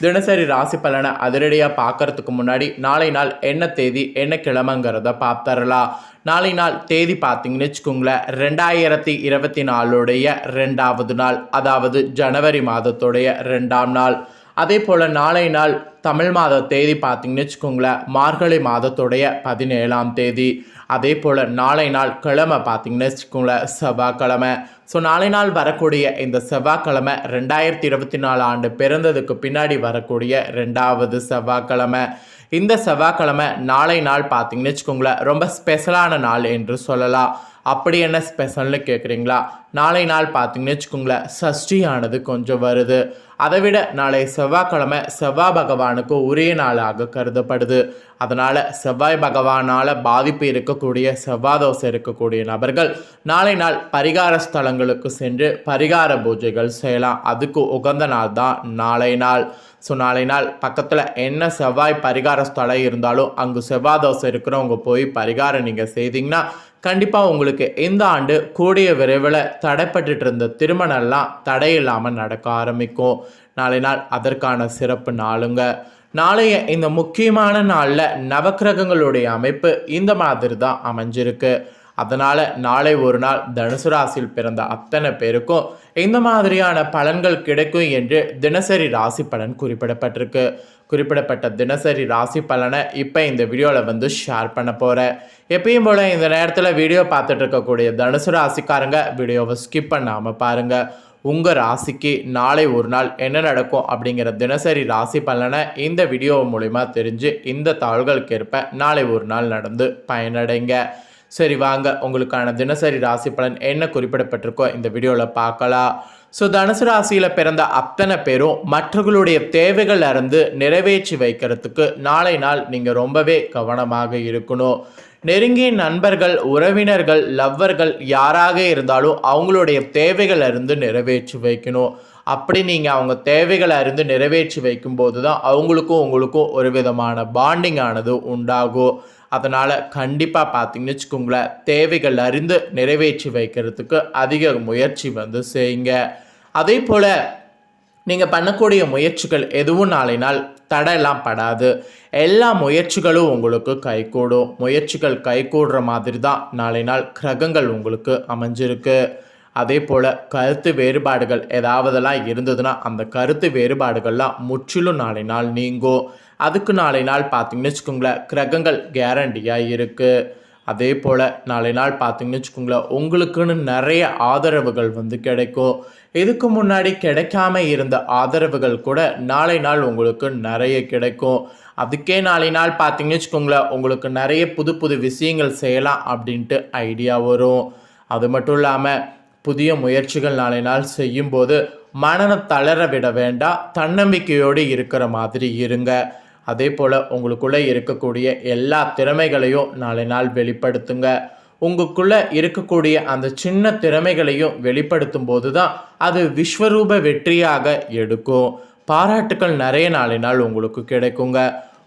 தினசரி ராசி பலனை அதிரடியாக பார்க்கறதுக்கு முன்னாடி நாளை நாள் என்ன தேதி என்ன கிழமைங்கிறத பார்த்துடலாம் நாளை நாள் தேதி பார்த்தீங்கன்னு வச்சுக்கோங்களேன் ரெண்டாயிரத்தி இருபத்தி நாலுடைய ரெண்டாவது நாள் அதாவது ஜனவரி மாதத்துடைய ரெண்டாம் நாள். அதே போல் நாளை நாள் தமிழ் மாத தேதி பார்த்தீங்கன்னு வச்சுக்கோங்களேன் மார்கழி மாதத்துடைய பதினேழாம் தேதி. அதே போல் நாளை நாள் கிழமை பார்த்தீங்கன்னு வச்சுக்கோங்களேன் செவ்வாய்க்கிழமை. ஸோ நாளை நாள் வரக்கூடிய இந்த செவ்வாய்க்கிழமை ரெண்டாயிரத்தி இருபத்தி நாலு ஆண்டு பிறந்ததுக்கு பின்னாடி வரக்கூடிய ரெண்டாவது செவ்வாய்க்கிழமை. இந்த செவ்வாய்க்கிழமை நாளை நாள் பார்த்தீங்கன்னு வச்சுக்கோங்களேன் ரொம்ப ஸ்பெஷலான நாள் என்று சொல்லலாம். அப்படி என்ன ஸ்பெஷல்னு கேட்குறீங்களா நாளை நாள் பார்த்தீங்கன்னு வச்சுக்கோங்களேன் சஷ்டியானது கொஞ்சம் வருது. அதை விட நாளை செவ்வாய்க்கிழமை செவ்வாய் பகவானுக்கு உரிய நாளாக கருதப்படுது. அதனால் செவ்வாய் பகவானால் பாதிப்பு இருக்கக்கூடிய செவ்வாய் தோசை இருக்கக்கூடிய நபர்கள் நாளை நாள் பரிகார ஸ்தலங்களுக்கு சென்று பரிகார பூஜைகள் செய்யலாம். அதுக்கு உகந்த நாள் தான் நாளை நாள். ஸோ நாளை நாள் பக்கத்தில் என்ன செவ்வாய் பரிகார ஸ்தலம் இருந்தாலும் அங்கு செவ்வாய் தோசை இருக்கிறவங்க போய் பரிகாரம் நீங்கள் செய்தீங்கன்னா கண்டிப்பாக உங்களுக்கு இந்த ஆண்டு கூடிய விரைவில் தடைப்பட்டு இருந்த திருமணம்லாம் தடையில்லாமல் நடக்க ஆரம்பிக்கும். நாளை நாள் அதற்கான சிறப்பு நாளுங்க. நாளைய இந்த முக்கியமான நாளில் நவக்கிரகங்களுடைய அமைப்பு இந்த மாதிரி தான் அமைஞ்சிருக்கு. அதனால் நாளை ஒரு நாள் தனுசு ராசியில் பிறந்த அத்தனை பேருக்கும் இந்த மாதிரியான பலன்கள் கிடைக்கும் என்று தினசரி ராசி பலன் குறிப்பிடப்பட்டிருக்கு. குறிப்பிடப்பட்ட தினசரி ராசி பலனை இப்போ இந்த வீடியோவில் வந்து ஷேர் பண்ண போகிறேன் எப்பயும் போல் இந்த நேரத்தில் வீடியோ பார்த்துட்டு இருக்கக்கூடிய தனுசு ராசிக்காரங்க வீடியோவை ஸ்கிப் பண்ணாமல் பாருங்கள் உங்கள் ராசிக்கு நாளை ஒரு நாள் என்ன நடக்கும் அப்படிங்கிற தினசரி ராசி பலனை இந்த வீடியோ மூலிமா தெரிஞ்சு இந்த தாள்களுக்கு ஏற்ப நாளை ஒரு நாள் நடந்து பயனடைங்க. சரி வாங்க. உங்களுக்கான தினசரி ராசி பலன் என்ன குறிப்பிடப்பட்டிருக்கோ இந்த வீடியோவில் பார்க்கலாம். ஸோ தனுசு ராசியில் பிறந்த அத்தனை பேரும் மற்றவர்களுடைய தேவைகள் இருந்து நிறைவேற்றி வைக்கிறதுக்கு நாளை நாள் நீங்கள் ரொம்பவே கவனமாக இருக்கணும். நெருங்கிய நண்பர்கள் உறவினர்கள் லவ்வர்கள் யாராக இருந்தாலும் அவங்களுடைய தேவைகள் இருந்து நிறைவேற்றி வைக்கணும். அப்படி நீங்கள் அவங்க தேவைகளை அறிந்து நிறைவேற்றி வைக்கும்போது தான் அவங்களுக்கும் உங்களுக்கும் ஒரு விதமான பாண்டிங் ஆனது உண்டாகும். அதனால் கண்டிப்பாக பார்த்தீங்கன்னு வச்சுக்கோங்களேன் தேவைகள் அறிந்து நிறைவேற்றி வைக்கிறதுக்கு அதிக முயற்சி வந்து செய்யுங்க. அதே போல் நீங்கள் பண்ணக்கூடிய முயற்சிகள் எதுவும் நாளை நாள் தடையெல்லாம் படாது. எல்லா முயற்சிகளும் உங்களுக்கு கைகூடும். முயற்சிகள் கைகூடுற மாதிரி தான் நாளை நாள் கிரகங்கள் உங்களுக்கு அமைஞ்சிருக்கு. அதே போல் கருத்து வேறுபாடுகள் ஏதாவதெல்லாம் இருந்ததுன்னா அந்த கருத்து வேறுபாடுகள்லாம் முற்றிலும் நாளை நாள் நீங்கும். அதுக்கு நாளை நாள் பார்த்தீங்கன்னு வச்சுக்கோங்களேன் கிரகங்கள் கேரண்டியாக இருக்குது அதே போல் நாளை நாள் பார்த்தீங்கன்னு வச்சுக்கோங்களேன் உங்களுக்குன்னு நிறைய ஆதரவுகள் வந்து கிடைக்கும். இதுக்கு முன்னாடி கிடைக்காம இருந்த ஆதரவுகள் கூட நாளை நாள் உங்களுக்கு நிறைய கிடைக்கும். அதுக்கே நாளை நாள் பார்த்தீங்கன்னு வச்சுக்கோங்களேன் உங்களுக்கு நிறைய புது புது விஷயங்கள் செய்யலாம் அப்படின்ட்டு ஐடியா வரும். அது மட்டும் இல்லாமல் புதிய முயற்சிகள் நாளை நாள் செய்யும்போது மனதை தளர விட வேண்டாம் தன்னம்பிக்கையோடு இருக்கிற மாதிரி இருங்க. அதே போல் உங்களுக்குள்ளே இருக்கக்கூடிய எல்லா திறமைகளையும் நாளை நாள் வெளிப்படுத்துங்க. உங்களுக்குள்ளே இருக்கக்கூடிய அந்த சின்ன திறமைகளையும் வெளிப்படுத்தும் போது தான் அது விஸ்வரூப வெற்றியாக எடுக்கும். பாராட்டுக்கள் நிறைய நாளை நாள் உங்களுக்கு கிடைக்குங்க.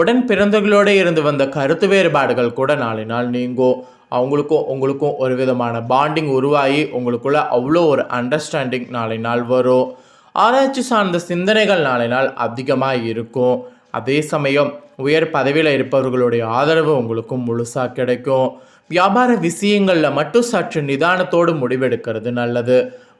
உடன் பிறந்தவர்களோடு இருந்து வந்த கருத்து வேறுபாடுகள் கூட நாளை நாள் நீங்கும். அவங்களுக்கும் உங்களுக்கும் ஒரு விதமான பாண்டிங் உருவாகி உங்களுக்குள்ள அவ்வளோ ஒரு அண்டர்ஸ்டாண்டிங் நாளை நாள் வரும். ஆராய்ச்சி சார்ந்த சிந்தனைகள் நாளை நாள் அதிகமாக இருக்கும். அதே சமயம் உயர் பதவியில் இருப்பவர்களுடைய ஆதரவு உங்களுக்கும் முழுசாக கிடைக்கும். வியாபார விஷயங்களில் மட்டும் சற்று நிதானத்தோடு முடிவெடுக்கிறது நல்லது.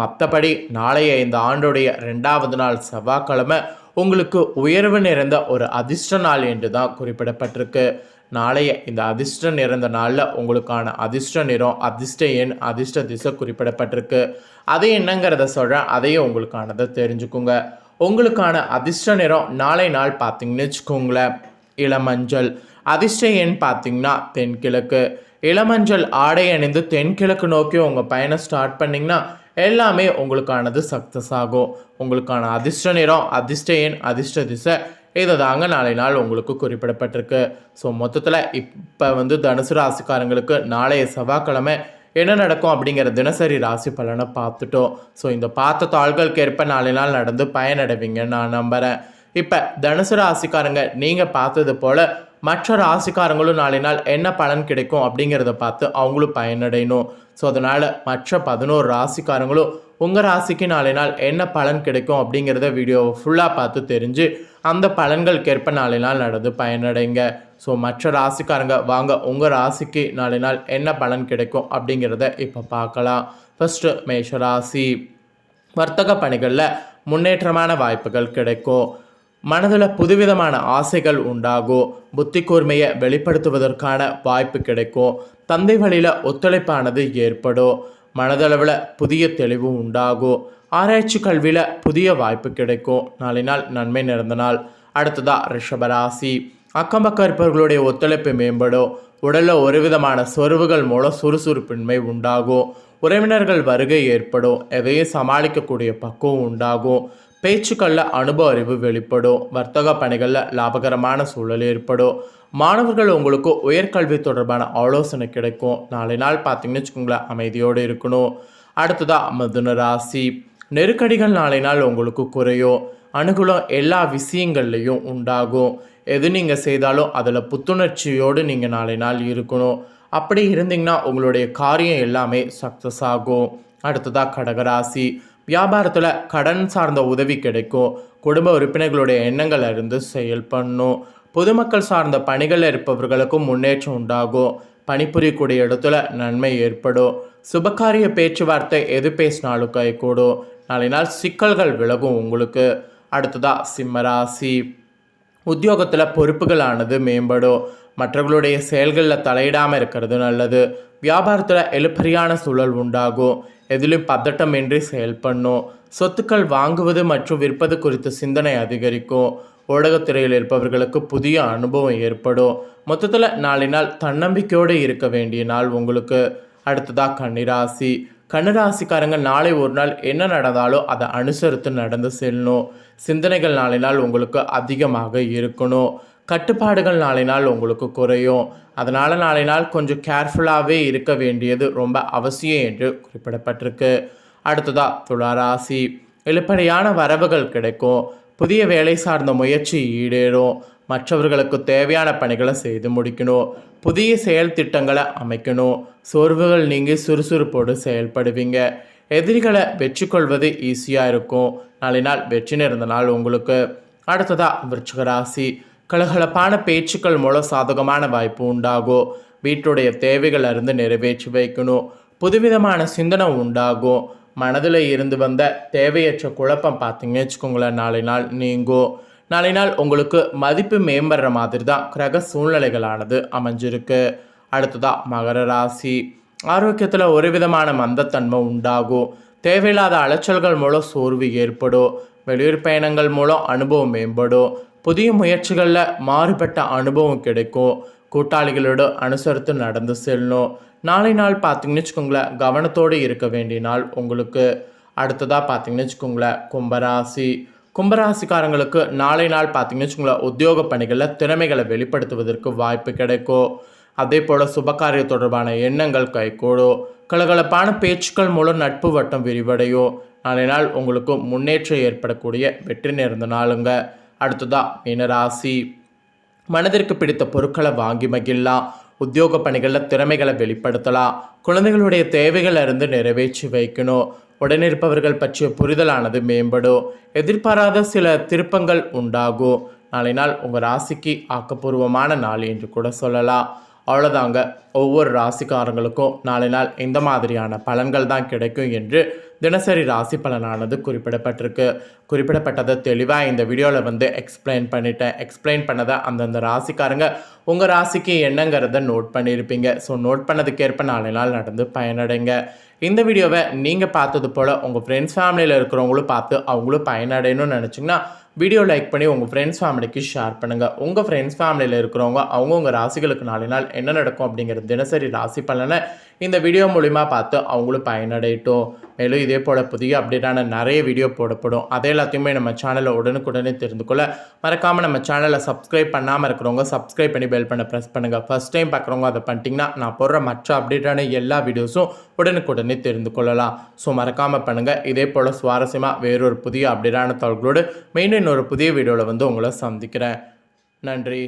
மற்றபடி நாளைய இந்த ஆண்டுடைய ரெண்டாவது நாள் செவ்வாய்க்கிழமை உங்களுக்கு உயர்வு நிறைந்த ஒரு அதிர்ஷ்ட நாள் என்று தான் குறிப்பிடப்பட்டிருக்கு. நாளைய இந்த அதிர்ஷ்ட நிறந்த நாளில் உங்களுக்கான அதிர்ஷ்ட நிறம் அதிர்ஷ்ட எண் அதிர்ஷ்ட திசை குறிப்பிடப்பட்டிருக்கு. அது என்னங்கிறத சொல்கிறேன் அதையும் உங்களுக்கானதை தெரிஞ்சுக்கோங்க. உங்களுக்கான அதிர்ஷ்ட நிறம் நாளை நாள் பார்த்தீங்கன்னு வச்சுக்கோங்களேன். இளமஞ்சள். அதிர்ஷ்ட எண் பார்த்தீங்கன்னா தென்கிழக்கு. இளமஞ்சள் ஆடை அணிந்து தென்கிழக்கு நோக்கி உங்கள் பயணம் ஸ்டார்ட் பண்ணிங்கன்னா எல்லாமே உங்களுக்கானது சக்ஸஸ் ஆகும். உங்களுக்கான அதிர்ஷ்ட நிறம் அதிர்ஷ்ட எண் அதிர்ஷ்ட திசை இது தாங்க நாளை நாள் உங்களுக்கு குறிப்பிடப்பட்டிருக்கு. ஸோ மொத்தத்தில் இப்போ வந்து தனுசு ராசிக்காரங்களுக்கு நாளைய செவ்வாய்க்கிழமை என்ன நடக்கும் அப்படிங்கிற தினசரி ராசி பலனை பார்த்துட்டோம். ஸோ இந்த பார்த்த தாள்களுக்கு ஏற்ப நாளை நாள் நடந்து பயனடைவீங்கன்னு நான் நம்புகிறேன் இப்போ தனுசு ராசிக்காரங்க நீங்கள் பார்த்தது போல் மற்ற ராசிக்காரங்களும் நாளை நாள் என்ன பலன் கிடைக்கும் அப்படிங்கிறத பார்த்து அவங்களும் பயனடையணும். ஸோ அதனால் மற்ற பதினோரு ராசிக்காரங்களும் உங்கள் ராசிக்கு நாளை நாள் என்ன பலன் கிடைக்கும் அப்படிங்கிறத வீடியோவை ஃபுல்லாக பார்த்து தெரிஞ்சு அந்த பலன்களுக்கேற்ப நாளை நாள் நடந்து பயனடைங்க. ஸோ மற்ற ராசிக்காரங்க வாங்க உங்கள் ராசிக்கு நாளை நாள் என்ன பலன் கிடைக்கும் அப்படிங்கிறத இப்போ பார்க்கலாம். ஃபஸ்ட்டு மேஷ ராசி. வர்த்தக பணிகளில் முன்னேற்றமான வாய்ப்புகள் கிடைக்கும். மனதில் புதுவிதமான ஆசைகள் உண்டாகும். புத்தி கூர்மையை வெளிப்படுத்துவதற்கான வாய்ப்பு கிடைக்கும். தந்தை வழியில் ஒத்துழைப்பானது ஏற்படும். மனதளவில் புதிய தெளிவு உண்டாகும் ஆராய்ச்சி கல்வியில் புதிய வாய்ப்பு கிடைக்கும். நாளை நாள் நன்மை நிறைந்த நாள். அடுத்ததாக ரிஷபராசி அக்கம் பக்கம் இருப்பவர்களுடைய ஒத்துழைப்பு மேம்படும். உடலில் ஒரு விதமான சொருவுகள் மூலம் சுறுசுறுப்பின்மை உண்டாகும் உறவினர்கள் வருகை ஏற்படும். எதையும் சமாளிக்கக்கூடிய பக்குவம் உண்டாகும் பேச்சுக்களில் அனுபவ அறிவு வெளிப்படும். வர்த்தக பணிகளில் லாபகரமான சூழல் ஏற்படும். மாணவர்கள் உங்களுக்கு உயர்கல்வி தொடர்பான ஆலோசனை கிடைக்கும். நாளை நாள் பார்த்தீங்கன்னு வச்சுக்கோங்களேன் அமைதியோடு இருக்கணும். அடுத்ததாக மிதுன ராசி. நெருக்கடிகள் நாளை நாள் உங்களுக்கு குறையும். அனுகூலம் எல்லா விஷயங்கள்லையும் உண்டாகும். எது நீங்கள் செய்தாலும் அதில் புத்துணர்ச்சியோடு நீங்கள் நாளை நாள் இருக்கணும். அப்படி இருந்தீங்கன்னா உங்களுடைய காரியம் எல்லாமே சக்ஸஸ் ஆகும். அடுத்ததாக கடகராசி. வியாபாரத்தில் கடன் சார்ந்த உதவி கிடைக்கும். குடும்ப உறுப்பினர்களுடைய எண்ணங்கள் அறிந்து செயல்படணும் பொதுமக்கள் சார்ந்த பணிகளில் இருப்பவர்களுக்கும் முன்னேற்றம் உண்டாகும். பணிபுரியக்கூடிய இடத்துல நன்மை ஏற்படும். சுபகாரிய பேச்சுவார்த்தை எது பேசினாலும் கைகூடும். நாளை நாள் சிக்கல்கள் விலகும் உங்களுக்கு. அடுத்ததாக சிம்மராசி உத்தியோகத்தில் பொறுப்புகளானது மேம்படும். மற்றவர்களுடைய செயல்களில் தலையிடாமல் இருக்கிறது நல்லது. வியாபாரத்தில் எழுப்பறியான சூழல் உண்டாகும். எதிலும் பதட்டமின்றி செயல்படணும் சொத்துக்கள் வாங்குவது மற்றும் விற்பது குறித்த சிந்தனை அதிகரிக்கும் ஊடகத்துறையில் இருப்பவர்களுக்கு புதிய அனுபவம் ஏற்படும் மொத்தத்தில் நாளை நாள் தன்னம்பிக்கையோடு இருக்க வேண்டிய நாள் உங்களுக்கு. அடுத்ததாக கன்னிராசி. கன்னிராசிக்காரங்க நாளை ஒரு நாள் என்ன நடந்தாலும் அதை அனுசரித்து நடந்து செல்லணும். சிந்தனைகள் நாளை நாள் உங்களுக்கு அதிகமாக இருக்கணும். கட்டுப்பாடுகள் நாளை நாள் உங்களுக்கு குறையும். அதனால் நாளை நாள் கொஞ்சம் கேர்ஃபுல்லாகவே இருக்க வேண்டியது ரொம்ப அவசியம் என்று குறிப்பிடப்பட்டிருக்கு. அடுத்ததாக துளாராசி வெளிப்படையான வரவுகள் கிடைக்கும். புதிய வேலை சார்ந்த முயற்சி ஈடேறும். மற்றவர்களுக்கு தேவையான பணிகளை செய்து முடிக்கணும். புதிய செயல் திட்டங்களை அமைக்கணும். சோர்வுகள் நீங்கி சுறுசுறுப்போடு செயல்படுவீங்க. எதிரிகளை வெற்றி கொள்வது ஈஸியாக இருக்கும். நாளை நாள் வெற்றி நிறந்த நாள் உங்களுக்கு. அடுத்ததாக விருச்சிக ராசி. கலகலப்பான பேச்சுக்கள் மூலம் சாதகமான வாய்ப்பு உண்டாகும். வீட்டுடைய தேவைகள் அறிந்து நிறைவேற்றி வைக்கணும். புதுவிதமான சிந்தனை உண்டாகும். மனதில் இருந்து வந்த தேவையற்ற குழப்பம் பார்த்தீங்கன்னு வச்சுக்கோங்களேன் நாளை நாள் நீங்கும். நாளை நாள் உங்களுக்கு மதிப்பு மேம்படுற மாதிரி தான் கிரக சூழ்நிலைகளானது அமைஞ்சிருக்கு. அடுத்ததாக மகர ராசி. ஆரோக்கியத்தில் ஒரு விதமான மந்தத்தன்மை உண்டாகும். தேவையில்லாத அலைச்சல்கள் மூலம் சோர்வு ஏற்படும். வெளியூர் பயணங்கள் மூலம் அனுபவம் மேம்படும். புதிய முயற்சிகளில் மாறுபட்ட அனுபவம் கிடைக்கும். கூட்டாளிகளோடு அனுசரித்து நடந்து செல்லணும். நாளை நாள் பார்த்தீங்கன்னு வச்சுக்கோங்களேன் கவனத்தோடு இருக்க வேண்டிய நாள் உங்களுக்கு. அடுத்ததாக பார்த்தீங்கன்னு வச்சுக்கோங்களேன் கும்பராசி. கும்பராசிக்காரங்களுக்கு நாளை நாள் பார்த்தீங்கன்னு வச்சுக்கோங்களேன் உத்தியோக பணிகளில் திறமைகளை வெளிப்படுத்துவதற்கு வாய்ப்பு கிடைக்கும். அதே போல் சுபகாரிய தொடர்பான எண்ணங்கள் கைகூடும். கலகலப்பான பேச்சுக்கள் மூலம் நட்பு வட்டம் விரிவடையும். நாளை நாள் உங்களுக்கு முன்னேற்றம் ஏற்படக்கூடிய வெற்றி நேர்ந்த நாளுங்க. அடுத்ததாக மீனராசி. மனதிற்கு பிடித்த பொருட்களை வாங்கி மகிழலாம் உத்தியோக பணிகளில் திறமைகளை வெளிப்படுத்தலாம் குழந்தைகளுடைய தேவைகளை இருந்து நிறைவேற்றி வைக்கணும். உடனிருப்பவர்கள் பற்றிய புரிதலானது மேம்படும். எதிர்பாராத சில திருப்பங்கள் உண்டாகும். நாளை நாள் உங்கள் ராசிக்கு ஆக்கப்பூர்வமான நாள் என்று கூட சொல்லலாம் அவ்வளோதாங்க ஒவ்வொரு ராசிக்காரங்களுக்கும் நாளை நாள் இந்த மாதிரியான பலன்கள் தான் கிடைக்கும் என்று தினசரி ராசி பலனானது குறிப்பிடப்பட்டிருக்கு. குறிப்பிடப்பட்டதை தெளிவாக இந்த வீடியோவில் வந்து எக்ஸ்பிளைன் பண்ணிட்டேன். எக்ஸ்பிளைன் பண்ணதை அந்தந்த ராசிக்காரங்க உங்கள் ராசிக்கு என்னங்கிறத நோட் பண்ணியிருப்பீங்க ஸோ நோட் பண்ணதுக்கேற்ப நாளை நாள் நடந்து பயனடைங்க. இந்த வீடியோவை நீங்கள் பார்த்தது போல் உங்கள் ஃப்ரெண்ட்ஸ் ஃபேமிலியில் இருக்கிறவங்களும் பார்த்து அவங்களும் பயனடையணும்னு நினச்சிங்கன்னா வீடியோ லைக் பண்ணி உங்கள் ஃப்ரெண்ட்ஸ் ஃபேமிலிக்கு ஷேர் பண்ணுங்கள் உங்கள் ஃப்ரெண்ட்ஸ் ஃபேமிலியில் இருக்கிறவங்க அவங்கவுங்க ராசிகளுக்கு நாலு நாள் என்ன நடக்கும் அப்படிங்கிற தினசரி ராசி பலனை இந்த வீடியோ மூலிமா பார்த்து அவங்களும் பயனடையட்டும். மேலும் இதே போல் புதிய அப்டேட்டான நிறைய வீடியோ போடப்படும். அதே எல்லாத்தையுமே நம்ம சேனலை உடனுக்குடனே தெரிந்து கொள்ள மறக்காமல் நம்ம சேனலை சப்ஸ்கிரைப் பண்ணாமல் இருக்கிறவங்க சப்ஸ்கிரைப் பண்ணி பெல் பண்ண ப்ரெஸ் பண்ணுங்கள் ஃபஸ்ட் டைம் பார்க்குறவங்க அதை பண்ணிட்டீங்கன்னா நான் போடுற மற்ற அப்டேட்டான எல்லா வீடியோஸும் உடனுக்குடனே தெரிந்து கொள்ளலாம். ஸோ மறக்காமல் பண்ணுங்கள் இதே போல் சுவாரஸ்யமாக வேறொரு புதிய அப்டேட்டான தகவல்களோடு மெயின் இன்னொரு புதிய வீடியோவில் வந்து உங்களை சந்திக்கிறேன். நன்றி.